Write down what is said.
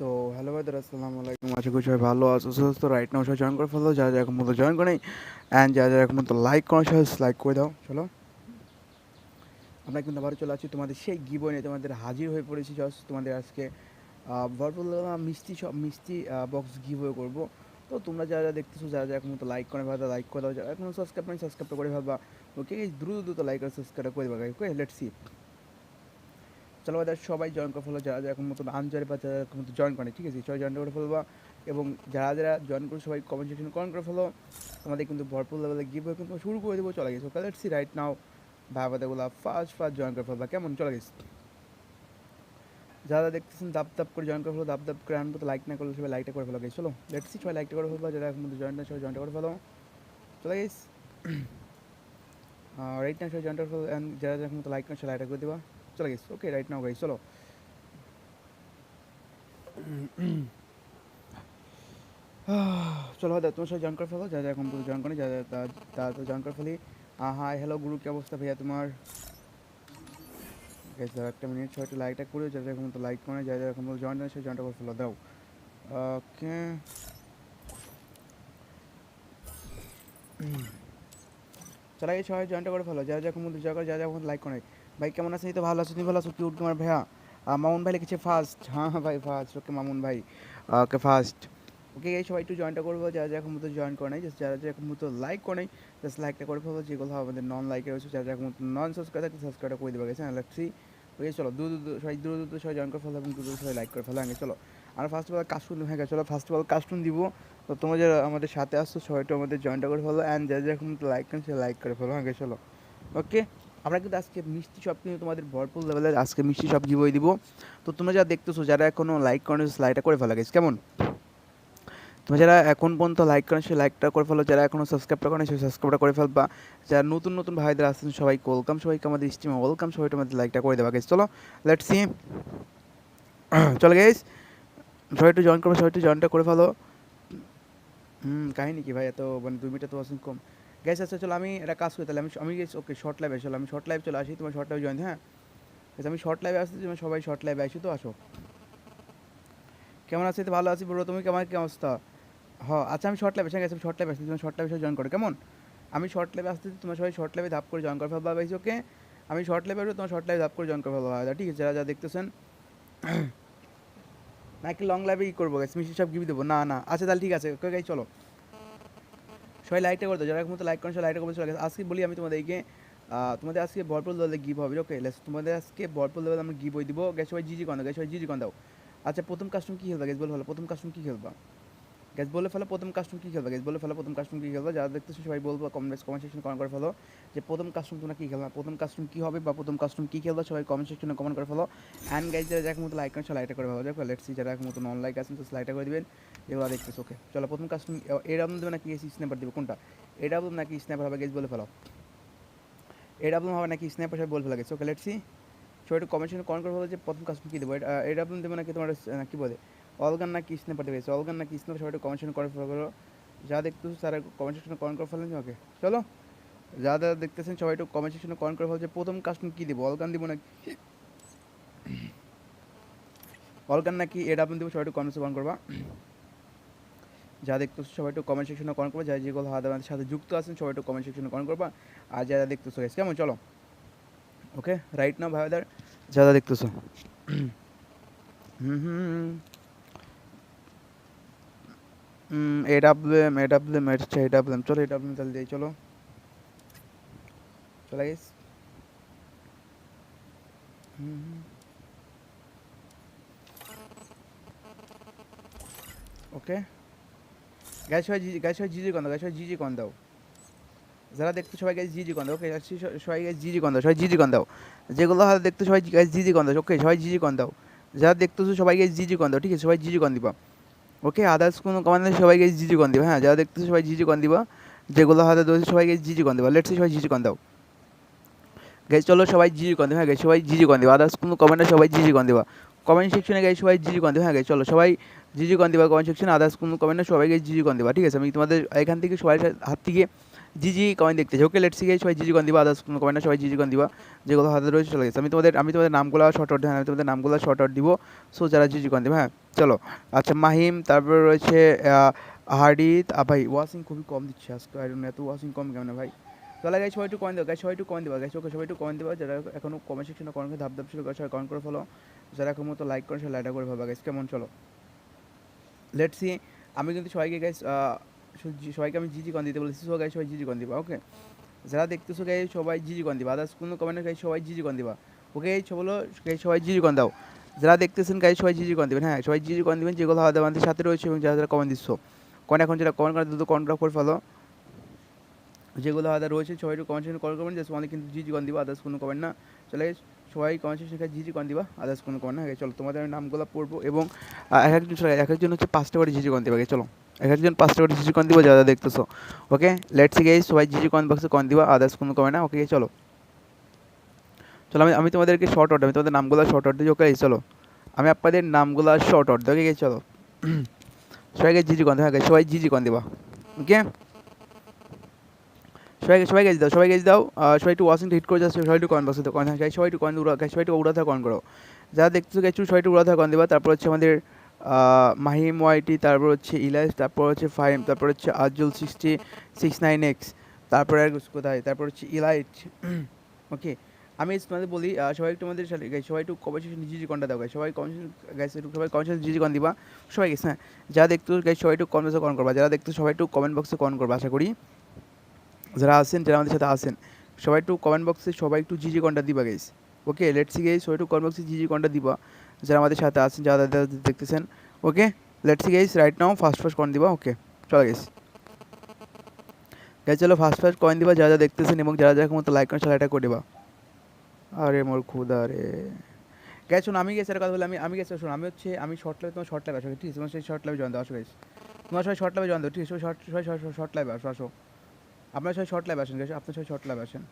তো হ্যালো ভাইদের আসসালামু আলাইকুম। আশা সবাই ভালো আছো, সুস্থ রাইট নাও সবাই জয়েন করে ফেলো। যারা যারা এখন মতো জয়েন করে নেই অ্যান্ড যারা যারা এখন মতো লাইক করো সবাই লাইক করে দাও। চলো। আমরা কিন্তু আবার চলে আসছি তোমাদের সেই গিবই নিয়ে। তোমাদের হাজির হয়ে পড়েছি জাস্ট তোমাদের আজকে ভরপুর মিষ্টি সব মিষ্টি বক্স গিভওয়ে করব। তো তোমরা যারা যারা দেখতেছো, যারা যারা এখন মতো লাইক করে ভাবা লাইক করে দাও। যারা এখন সাবস্ক্রাইব করে সাবস্ক্রাইব করে ফেলবা। ওকে দ্রুত দ্রুত লাইক আর সাবস্ক্রাইব করে দেবা ওকে লেটস সি চলো ভাই সবাই জয়েন করে ফেলো, যারা যারা এখন মতো আনজারে বা যারা এখন মতো জয়েন করে ঠিক আছে? সবাই জয়েন করে ফেলবা এবং যারা যারা জয়েন করে সবাই কমেন্ট সেকশন কমেন্ট করে ফেলো। আমাদের কিন্তু ভরপুর লেভেলে গিভ কিন্তু শুরু করে দেবো। চলে গেছে লেটস সি রাইট নাও ভাই বাদাগুলো ফার্স্ট ফার্স্ট জয়েন করে ফেলবা। কেমন? চলে গেছে যারা দেখতেছেন দাপ দাপ করে জয়েন করে ফেলো দাপ দাপ করে আনব তো লাইক না করলে সবাই লাইকটা করে ফেলো গেছে চলো সি সবাই লাইকটা করে ফেলবা। যারা এখন মতো জয়েন না, সবাই জয়েনটা করে ফেলো। চলে গেছে রাইট না সবাই জয়েন করে ফেলো যারা এখন মতো লাইক না, সবাই লাইকটা করে দেবা। চলে গেছে ওকে রাইট নাও গাইস চলো চলো তোমার সাথে জয়েন করে ফেলো যা যা এখন জয়েন করে যা যা তারা তো জয়েন করে ফেলি হাই হ্যালো গুরু কি অবস্থা ভাইয়া তোমার Guys, দাও একটা মিনিট একটু লাইকটা করে যা যা এখন তো লাইক করে যা যা এখন জয়েন আছে জয়েনটা করে ফেলো দাও ওকে চলে গেছে সবাই জয়েনটা করে ফেলো যা যা এখন জয় করে যা যা এখন লাইক করে ভাই, কেমন আছেন? তো ভালো আছো। তুমি ভালো আছো? কিউট তোমার ভাইয়া? মামুন ভাই লিখেছে ফার্স্ট হ্যাঁ হ্যাঁ ভাই ফার্স্ট ওকে, মামুন ভাই। ওকে ফার্স্ট ওকে, এই সবাই একটু জয়েনটা করব। যারা যারা এখন মতো জয়েন করে নাই জাস্ট যারা এখন মতো লাইক করে নাই জাস্ট লাইকটা করে ফেলব যেগুলো হবে আমাদের নন লাইকে রয়েছে, যারা এখন মতো নন সাবস্ক্রাইব থাকে সাবস্ক্রাইবটা করে দেবে গেছে লেটসি ওকে, চলো, দূর, দূর- সবাই দূর দূর সবাই জয়েন করে ফেলো এবং দূর সবাই লাইক করে ফেলো। আগে চলো, আমরা ফার্স্ট অফ অল কাস্টুন হয়ে গেছে চলো ফার্স্ট অফ অল কাস্টুন দিব। তো তোমরা যারা আমাদের সাথে আসছো, সবাই একটু আমাদের জয়েনটা করে ফেলো। অ্যান্ড যারা যারা এখন মতো লাইক করেন সে লাইক করে ফেলো। আগে চলো ওকে আমরা কিন্তু আজকে মিষ্টি শপ কিন্তু তোমাদের ভরপুর লেভেলের আজকে মিষ্টি শপ গিবই দিব। তো তোমরা যারা দেখতেছো, যারা এখনও লাইক করেন লাইকটা করে ফেলা গেছে কেমন? তোমরা যারা এখন পর্যন্ত লাইক করেন, সেই লাইকটা করে ফেলো, যারা এখনও সাবস্ক্রাইবটা করেন, সেই সাবস্ক্রাইবটা করে ফেলবা। যারা নতুন নতুন ভাইদের আসছেন সবাই ওয়েলকাম সবাইকে আমাদের স্টিমে ওয়েলকাম সবাই আমাদের লাইকটা করে দেওয়া গেছে চলো লেটস সি চলো গেস সবাই একটু জয়েন করব, সবাই একটু জয়েনটা করে ফেলো। হুম, কাহিনি কি ভাই, এত মানে দুই মিনিট তো আসুন কম। গ্যাস আচ্ছা চলো আমি একটা কাজ করি তাহলে আমি আমি ওকে শর্ট লাইভে চলো আমি শর্ট লাইভ চলে আসি তোমার শর্ট লাইভ জয়েন হ্যাঁ আমি শর্ট লাইভে আসছি তুমি সবাই শর্ট লাইভে আসি তো আসো কেমন আছি তো ভালো আছি বলো তুমি কেমন কি অবস্থা হ আচ্ছা আমি শর্ট লাইভে গেছি শর্ট লাইভে আসছি তুমি শর্ট লাইভে জয়েন করো কেমন আমি শর্ট লাইভে আসতে তোমার সবাই শর্ট লাইভে ধাপ করে জয়েন করে ফেলবা ভাই ওকে আমি শর্ট লাইভে তোমার শর্ট লাইভে ধাপ করে জয়েন করে ফেলবা ঠিক আছে যারা যারা দেখতেছেন নাকি লং লাইভে ই করব গেছি মিষ্টি সব গিফট দেবো না না আচ্ছা তাহলে ঠিক আছে ওকে গাই চলো সবাই লাইকটা করে দাও, যারা মতো লাইক করেন, সবাই লাইকটা করে চলে আজকে বলি আমি তোমাদেরকে তোমাদের আজকে ভরপুর লেভেলে গিভ হবে ওকে তোমাদের আজকে ভরপুর লেভেলে আমরা গিভ হয়ে দিব। গ্যাস সবাই জিজি কন দাও গ্যাস সবাই জিজি কন দাও। আচ্ছা প্রথম কাস্টম কী খেলবা? গ্যাস বল প্রথম কাস্টম কী খেলবা? গ্যাস বলে ফেলো প্রথম কাস্টম কী খেলবে? গ্যাস বলে ফেলো প্রথম কাস্টম কী খেলবে? যারা দেখতেছো সবাই বলব কমেন্ট কমেন্ট সেকশন কমেন্ট করে ফেলো যে প্রথম কাস্টম তোমরা কী খেলবা? প্রথম কাস্টম কী হবে বা প্রথম কাস্টম কী খেলবা সবাই কমেন্ট সেকশনে কমেন্ট করে ফেলো। অ্যান্ড গ্যাস যারা যাকে মতো লাইক করেন সবাই করে ভালো দেখো লেটসি যারা এখন মতো নন লাইক আছেন তো লাইকটা করে দিবেন। যেগুলো দেখতেছো ওকে চলো, প্রথম কাস্টম এরাম দেবে নাকি এসি স্ন্যাপার দেবে? কোনটা? এটা নাকি স্ন্যাপার হবে? গেস বলে ফেলো। এটা হবে নাকি স্ন্যাপার সবাই বলে ফেলা গেছে ওকে লেটসি সবাই একটু কমেন্ট সেকশনে কমেন্ট করে ফেলো যে প্রথম কাস্টম কী দেবো? এটা দেবে নাকি তোমার কী বলে? অলগান নাকি স্ন্যাপার দেবে অলগান নাকি স্ন্যাপার সবাই কমেন্ট করে ফেলো। যা দেখতেছো তারা কমেন্ট সেকশনে কমেন্ট করে ফেলেন ওকে। চলো যা যারা দেখতেছেন সবাই একটু কমেন্ট সেকশনে কমেন্ট করে ফেলো যে প্রথম কাস্টম কী দেবো অলগান দিব নাকি? অলগান নাকি এটা আপনি দেবো সবাই একটু কমেন্টসে কমেন্ট করবা। যা দেখতেছো সবাই একটু কমেন্ট সেকশনে কমেন্ট করবা যারা যেগুলো হাত আমাদের সাথে যুক্ত আছেন সবাই একটু কমেন্ট সেকশনে কমেন্ট করবা। আর যারা দেখতেছো guys, কেমন? চলো। ওকে রাইট নাও ভাইদার যারা দেখতেছো। হুম হুম। A W M A W M আচ্ছা এ চলো এ ডাব্লিউ এম তাহলে দিই চলো। চলে গেছ ওকে গ্যাস সবাই জি গ্যাস সবাই জিজি কন দাও গ্যাস সবাই জিজি কন দাও। যারা দেখতে সবাই গ্যাস জিজি কন দাও ওকে সবাই গ্যাস জিজি কন দাও, সবাই জিজি কন দাও। যেগুলো হয়তো দেখতে সবাই গ্যাস জিজি কন দাও ওকে সবাই জিজি কন দাও। যারা দেখতেছো সবাই গ্যাস জিজি কন দাও, ঠিক আছে? সবাই জিজি কন দিবা। ওকে আদার্স কোনো কমান্ড নেই সবাই গ্যাস জিজি কন দিবা হ্যাঁ যারা দেখতেছে সবাই জিজি কন দিবা যেগুলো হাতে ধরেছে সবাইকে জিজি কন দিবা লেটসে সবাই জিজি কন দাও গাই চলো সবাই জিজি কন দিবা হ্যাঁ গ্যাস সবাই জিজি কন দিবা আদার্স কোনো কমেন্টে সবাই জিজি কন দিবা কমেন্ট সেকশনে গ্যাস সবাই জিজি কন দিবা হ্যাঁ গাই চলো সবাই জিজি কন দিবা কমেন্ট সেকশনে আদার্স কোনো কমেন্টে সবাই গিয়ে জিজি কন দিবা ঠিক আছে আমি তোমাদের এখান থেকে সবাই হাত থেকে জিজি কমেন্ট দেখতেছি ওকে লেটস গিয়ে সবাই জিজি কন দিবা আদার্স কোনো কমেন্ট না সবাই জিজি কন দিবা যেগুলো হাতে রয়েছে চলে গেছে। আমি তোমাদের আমি তোমাদের নামগুলো শর্ট আউট হ্যাঁ আমি তোমাদের নামগুলো শর্ট আউট দিব সো যারা জিজি কন দিবে হ্যাঁ চলো। আচ্ছা মাহিম তারপরে রয়েছে আহ, হার্ডিত ভাই ওয়াশিং খুবই কম দিচ্ছে আজকে ডোন্ট এত ওয়াশিং কম কেমন ভাই? চলে গাই সবাই একটু কমেন্ট দেবো গাই সবাই একটু কমেন্ট দেবা গাইস ওকে সবাই একটু কমেন্ট দেবা যারা এখনও কমেন্ট সেকশনে কমেন্ট ধাপ ধাপ করে সবাই কমেন্ট করে ফলো যারা এখন মতো লাইক করে সে লাইকটা করে ভাবা গাইস কেমন চলো। লেট সি আমি কিন্তু সবাইকে গাইস সবাইকে আমি জিজি কন দিতে বলেছি। সো গাই সবাই জিজি কন দিবা ওকে যারা দেখতেছো গাই সবাই জিজি কন দিবা আদার্স কোনো কমেন্টে গাই সবাই জিজি কন দিবা ওকে এই বলো গাই সবাই জিজি কন দাও যারা দেখতেছেন গাই সবাই জিজি কন দিবেন হ্যাঁ? সবাই জিজি কন দিবেন যেগুলো হাতে বান্ধে সাথে রয়েছে এবং যারা যারা কমেন্ট দিচ্ছ। কোন এখন যেটা কমেন্ট করে, দ্রুত কমেন্ট করে ফেলো যেগুলো হাতে রয়েছে, সবাই কমেন্ট সেকশনে কল করবেন জাস্ট অনেক কিন্তু জিজি কন দিবা আদার্স কোনো কমেন্ট না। চলে সবাই কমেন্ট সেকশনে জিজি কন দিবা আদার্স কোনো কমেন্ট না চলো, তোমাদের আমি নামগুলো পড়ব এবং এক একজন এক একজন হচ্ছে পাঁচটা করে জিজি কন দিবা চলো। এক একজন পাঁচটা করে জিজি কন দিবা যারা দেখতেছো। ওকে লেটস গাইস সবাই জিজি কমেন্ট বক্সে কন দিবা আদার্স কোনো কমেন্ট না ওকে চলো। চলো, আমি আমি তোমাদেরকে শর্ট আউট আমি তোমাদের নামগুলো শর্ট আউট দিই ওকে চলো। আমি আপনাদের নামগুলো শর্ট দিই ওকে চলো। সবাইকে জিজি কন দিবা সবাই জিজি কন দিবা। ওকে সবাই সবাই গেছে দাও, সবাই গেছে দাও। সবাই একটু ওয়াশিং হিট করে যাচ্ছে সবাই একটু কয়েন বক্সে কয়েন হ্যাঁ সবাই একটু কয়েন উড়া সবাই একটু উড়াতে কয়েন করো। যারা দেখতেছো গেছো সবাই একটু উড়াতে কয়েন দিবা, তারপর হচ্ছে আমাদের মাহিম ওয়াইটি, তারপর হচ্ছে ইলাইস, তারপর হচ্ছে ফাইম তারপর হচ্ছে আজল সিক্সটি, সিক্স নাইন এক্স, তারপরে আর কোথায়? তারপর হচ্ছে ইলাইট। ওকে আমি তোমাদের বলি সবাই একটু আমাদের সবাই একটু কমেন্ট জিজি কনটা দাও সবাই কমেন্ট গাইস একটু সবাই কমেন্ট জিজি কন দিবা। সবাই গেছে হ্যাঁ যারা দেখতো গাইস সবাই একটু কমেন্ট কন করবা, যারা দেখতো সবাই একটু কমেন্ট বক্সে কন করবা, আশা করি। যারা আছেন, যারা আমাদের সাথে আছেন, সবাই একটু কমেন্ট বক্সে সবাই একটু জিজি কনটা দিবা গাইস ওকে লেটস গাইস সবাই একটু কমেন্ট বক্সে জিজি কনটা দিবা। যারা আমাদের সাথে আছেন, যারা দেখতেছেন okay let's see guys right now first first coin দিবা ওকে চলো গাইস গাইস চলো ফার্স্ট ফার্স্ট কয়েন দিবা, যারা যারা দেখতেছেন এবং যারা যারা মতো লাইক করেন সেটা করে দিবা। আরে মোর খুদা রে। গাইস শোনো, আমি গেছি কথা বলে, আমি আমি গেছি শোনো, আমি হচ্ছে, আমি শর্ট লাইভ তোমার শর্ট লাইভ আসো, ঠিক আছে? তোমার সেই শর্ট লাইভ জয়েন দাও, আসো গাইস তোমার সবাই শর্ট লাইভে জয়েন দাও, ঠিক আছে? শর্ট সবাই শর্ট লাইভ আসো আসো। আপনার সবাই শর্ট লাইভ আসেন গাইস আপনার সবাই শর্ট লাইভ আসেন।